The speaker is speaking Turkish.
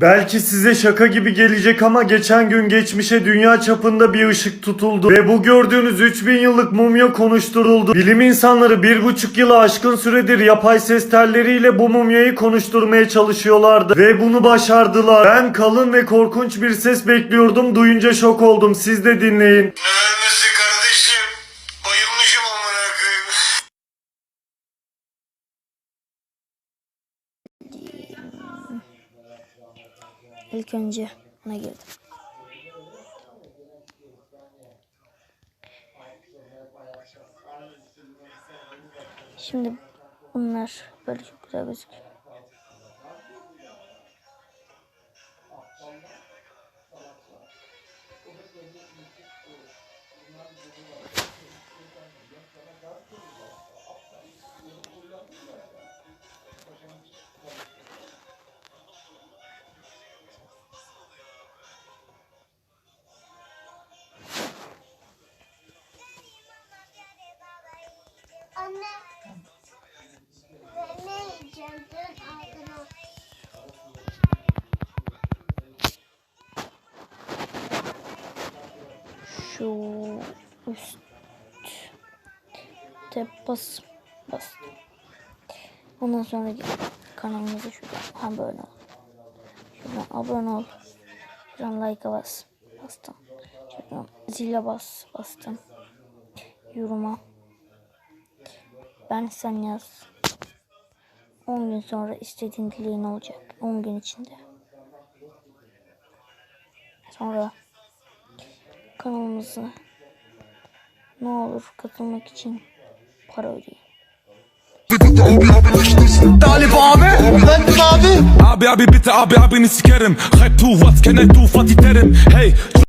Belki size şaka gibi gelecek ama geçen gün geçmişe dünya çapında bir ışık tutuldu. Ve bu gördüğünüz 3000 yıllık mumya konuşturuldu. Bilim insanları bir buçuk yıla aşkın süredir yapay ses telleriyle bu mumyayı konuşturmaya çalışıyorlardı. Ve bunu başardılar. Ben kalın ve korkunç bir ses bekliyordum. Duyunca şok oldum. Siz de dinleyin. İlk önce buna girdim. Şimdi bunlar böyle çok güzel gözüküyor. Anne. Ben ne yiyeceğim? Dön ağzına. Şu bas bas. Ondan sonra kanalımıza şuradan abone ol. Şuradan abone ol. Şuradan like'a bas. Bastım. Şuradan zile bas. Bastım. Yoruma. Ben sen yaz. 10 gün sonra istediğin dileğin olacak. 10 gün içinde. Sonra kanalımıza ne olur katılmak için para ödeyin. Talip abi Efendim abi Abi abi bitte abi abini sikerim Hype to what can I do Fatih Hey